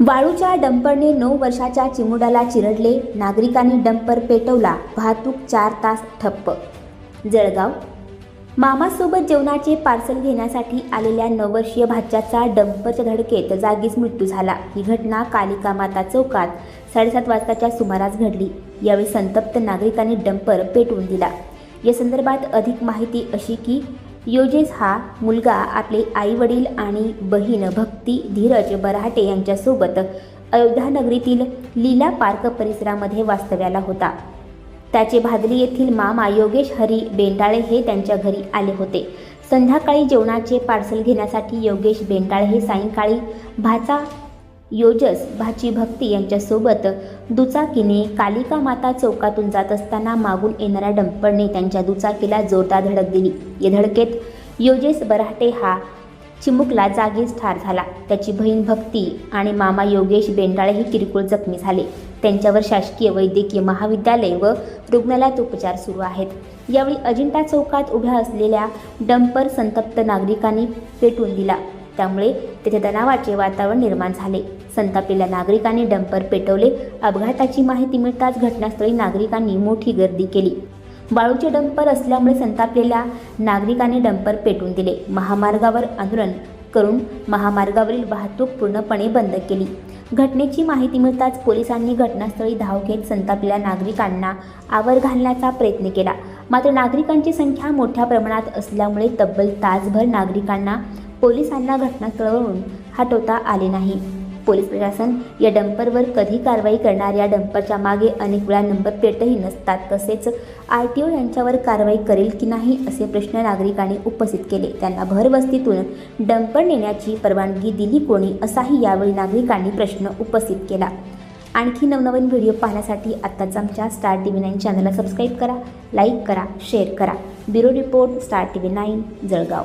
वाळूच्या डंपरने नऊ वर्षाच्या चिमुडाला चिरडले नागरिकांनी डंपर पेटवला वाहतूक चार तास ठप्प. जळगाव. मामासोबत जेवणाचे पार्सल घेण्यासाठी आलेल्या नववर्षीय भाच्याचा डंपरच्या धडकेत जागीच मृत्यू झाला. ही घटना कालिका माता चौकात साडेसात वाजताच्या सुमारास घडली. यावेळी संतप्त नागरिकांनी डंपर पेटवून दिला. या संदर्भात अधिक माहिती अशी की योजेस हा मुलगा आपले आई वडील आणि बहीण भक्ती धीरज बराटे यांच्यासोबत अयोध्या नगरीतील लीला पार्क परिसरामध्ये वास्तव्याला होता. त्याचे भादली येथील मामा योगेश हरी बेंडाळे हे त्यांच्या घरी आले होते. संध्याकाळी जेवणाचे पार्सल घेण्यासाठी योगेश बेंडाळे हे सायंकाळी भाचा योजस भाची भक्ती यांच्यासोबत दुचाकीने कालिका माता चौकातून जात असताना मागून येणाऱ्या डंपरने त्यांच्या दुचाकीला जोरदार धडक दिली. या धडकेत योजेस बराटे हा चिमुकला जागीच ठार झाला. त्याची बहीण भक्ती आणि मामा योगेश बेंडाळेही किरकोळ जखमी झाले. त्यांच्यावर शासकीय वैद्यकीय महाविद्यालय व रुग्णालयात उपचार सुरू आहेत. यावेळी अजिंठा चौकात उभ्या असलेल्या डंपर संतप्त नागरिकांनी पेटून दिला. त्यामुळे तेथे तणावाचे वातावरण निर्माण झाले. संतापलेल्या नागरिकांनी डंपर पेटवले. अपघाताची माहिती मिळताच घटनास्थळी नागरिकांनी मोठी गर्दी केली. वाळूचे डंपर असल्यामुळे संतापलेल्या नागरिकांनी डंपर पेटून दिले. महामार्गावर आंदोलन करून महामार्गावरील वाहतूक पूर्णपणे बंद केली. घटनेची माहिती मिळताच पोलिसांनी घटनास्थळी धाव घेत संतापलेल्या नागरिकांना आवर घालण्याचा प्रयत्न केला. मात्र नागरिकांची संख्या मोठ्या प्रमाणात असल्यामुळे तब्बल तासभर नागरिकांना पोलिसांना घटनास्थळावरून हटवता आले नाही. पोलीस प्रशासन या डंपरवर कधी कारवाई करणार या डंपरच्या मागे अनेक वेळा नंबर प्लेटही नसतात. तसेच आर टी ओ यांच्यावर कारवाई करेल की नाही असे प्रश्न नागरिकांनी उपस्थित केले. त्यांना भरवस्तीतून डंपर नेण्याची परवानगी दिली कोणी असाही यावेळी नागरिकांनी प्रश्न उपस्थित केला. आणखी नवनवीन व्हिडिओ पाहण्यासाठी आत्ताच आमच्या स्टार टी व्ही नाईन चॅनलला सबस्क्राईब करा लाईक करा शेअर करा. Bureau report Star T V nine Jalgaon.